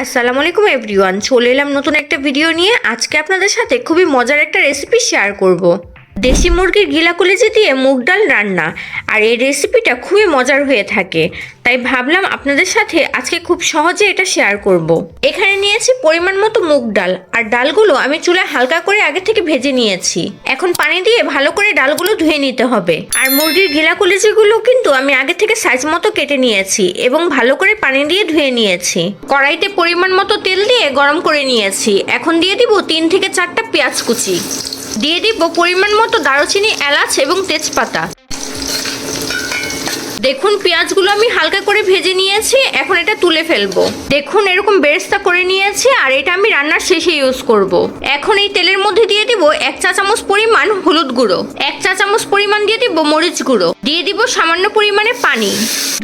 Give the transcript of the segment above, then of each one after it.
আসসালামু আলাইকুম এভরিওয়ান চলে এলাম নতুন একটা ভিডিও নিয়ে আজকে আপনাদের সাথে খুবই মজার একটা রেসিপি শেয়ার করব। দেশি মুরগির গিলা কলেজি দিয়ে মুগ ডাল রান্না, আর এই রেসিপিটা খুবই মজার হয়ে থাকে। তাই ভাবলাম আপনাদের সাথে আজকে খুব সহজে এটা শেয়ার করব। এখানে নিয়েছি পরিমাণ মতো মুগ ডাল, আর ডালগুলো আমি চুলায় হালকা করে আগে থেকে ভেজে নিয়েছি। এখন পানি দিয়ে ভালো করে ডালগুলো ধুয়ে নিতে হবে। আর মুরগির গিলা কলেজিগুলো কিন্তু আমি আগে থেকে সাইজ মতো কেটে নিয়েছি এবং ভালো করে পানি দিয়ে ধুয়ে নিয়েছি। কড়াইতে পরিমাণ মতো তেল দিয়ে গরম করে নিয়েছি। এখন দিয়ে দিব তিন থেকে চারটা পেঁয়াজ কুচি। দিয়ে দিব পরিমাণ মতো দারুচিনি এলাচ এবং তেজপাতা। দেখুন, পেঁয়াজগুলো আমি হালকা করে ভেজে নিয়েছি, এখন এটা তুলে ফেলব। দেখুন, এরকম বেরেস্তা করে নিয়েছি, আর এটা আমি রান্নার শেষে ইউজ করব। এখন এই তেলের মধ্যে দিয়ে দিব এক চা চামচ পরিমাণ হলুদ গুঁড়ো, এক চা চামচ পরিমাণ দিয়ে দিব মরিচ গুঁড়ো, দিয়ে দিব সামান্য পরিমাণে পানি,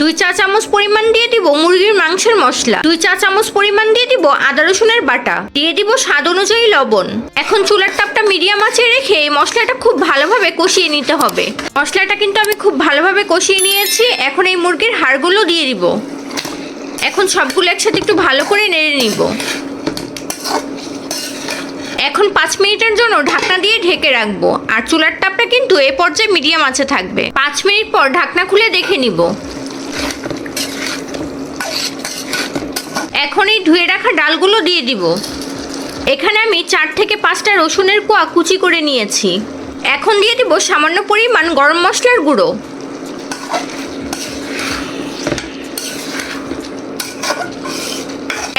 দুই চা চামচ পরিমাণ দিয়ে দিব মুরগির মাংসের মশলা, দুই চা চামচ পরিমাণ দিয়ে দিব আদা রসুনের বাটা, দিয়ে দিব স্বাদ অনুযায়ী লবণ। এখন চুলার তাপটা মিডিয়াম আঁচে রেখে এই মশলাটা খুব ভালোভাবে কষিয়ে নিতে হবে। মশলাটা কিন্তু আমি খুব ভালোভাবে কষিয়ে নিয়েছি এখন এই মুরগির হাড়গুলো দিয়ে দিব। এখন সবগুলো একসাথে একটু ভালো করে নেড়ে নিব। এখন পাঁচ মিনিটের জন্য ঢাকনা দিয়ে ঢেকে রাখব। আর চুলার তাপটা কিন্তু এ পর্যায়ে মিডিয়াম আছে থাকবে। পাঁচ মিনিট পর ঢাকনা খুলে দেখে নিব। এখন এই ধুয়ে রাখা ডালগুলো দিয়ে দিব। এখানে আমি চার থেকে পাঁচটা রসুনের কোয়া কুচি করে নিয়েছি। এখন দিয়ে দিব সামান্য পরিমাণ গরম মশলার গুঁড়ো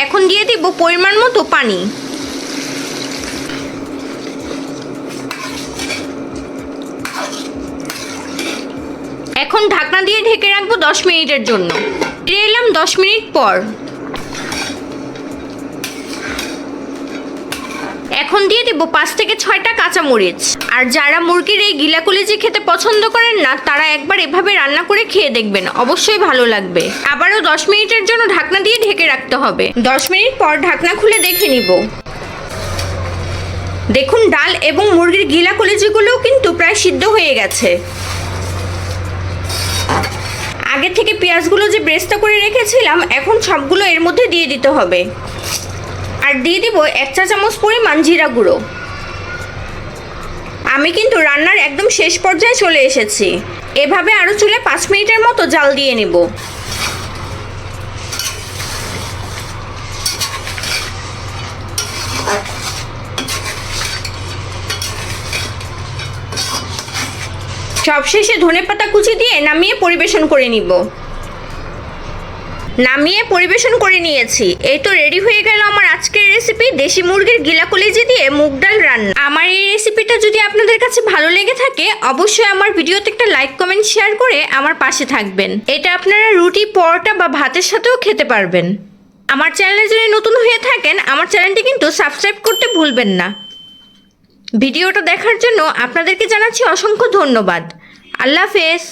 এখন দিয়ে দিব পরিমাণ মতো পানি। এখন ঢাকনা দিয়ে ঢেকে রাখব দশ মিনিটের জন্য। ফিরে এলাম দশ মিনিট পর। এখন দিয়ে দেবো পাঁচ থেকে ছয়টা কাঁচামরিচ। আর যারা মুরগির এই গিলা কলিজি খেতে পছন্দ করেন না, তারা একবার এভাবে রান্না করে খেয়ে দেখবেন। অবশ্যই ভালো লাগবে। আবারও দশ মিনিটের জন্য ঢাকনা দিয়ে ঢেকে রাখতে হবে। দশ মিনিট পর ঢাকনা খুলে দেখে নিব। দেখুন, ডাল এবং মুরগির গিলা কলিজিগুলোও কিন্তু প্রায় সিদ্ধ হয়ে গেছে। আগে থেকে পেঁয়াজগুলো যে ব্রেস্তা করে রেখেছিলাম, এখন সবগুলো এর মধ্যে দিয়ে দিতে হবে। আর দিয়ে দিব এক চা চামচ পরিমাণ জিরা গুঁড়ো। আমি কিন্তু রান্নার একদম শেষ পর্যায়ে চলে এসেছি। এভাবে আরও চুলে পাঁচ মিনিটের মতো জাল দিয়ে নেব। সবশেষে ধনেপাতা কুচি দিয়ে নামিয়ে পরিবেশন করে নিব। নামিয়ে পরিবেশন করে নিয়েছি। এই তো রেডি হয়ে গেল আমার আজকের রেসিপি দেশি মুরগির গিলা কলেজি দিয়ে মুগ ডাল রান্না। আমার এই রেসিপিটা যদি আপনাদের কাছে ভালো লেগে থাকে, অবশ্যই আমার ভিডিওতে একটা লাইক কমেন্ট শেয়ার করে আমার পাশে থাকবেন। এটা আপনারা রুটি, পরোটা বা ভাতের সাথেও খেতে পারবেন। আমার চ্যানেলে যদি নতুন হয়ে থাকেন, আমার চ্যানেলটি কিন্তু সাবস্ক্রাইব করতে ভুলবেন না। ভিডিওটা দেখার জন্য আপনাদেরকে জানাচ্ছি অসংখ্য ধন্যবাদ। আল্লাহ হাফেজ।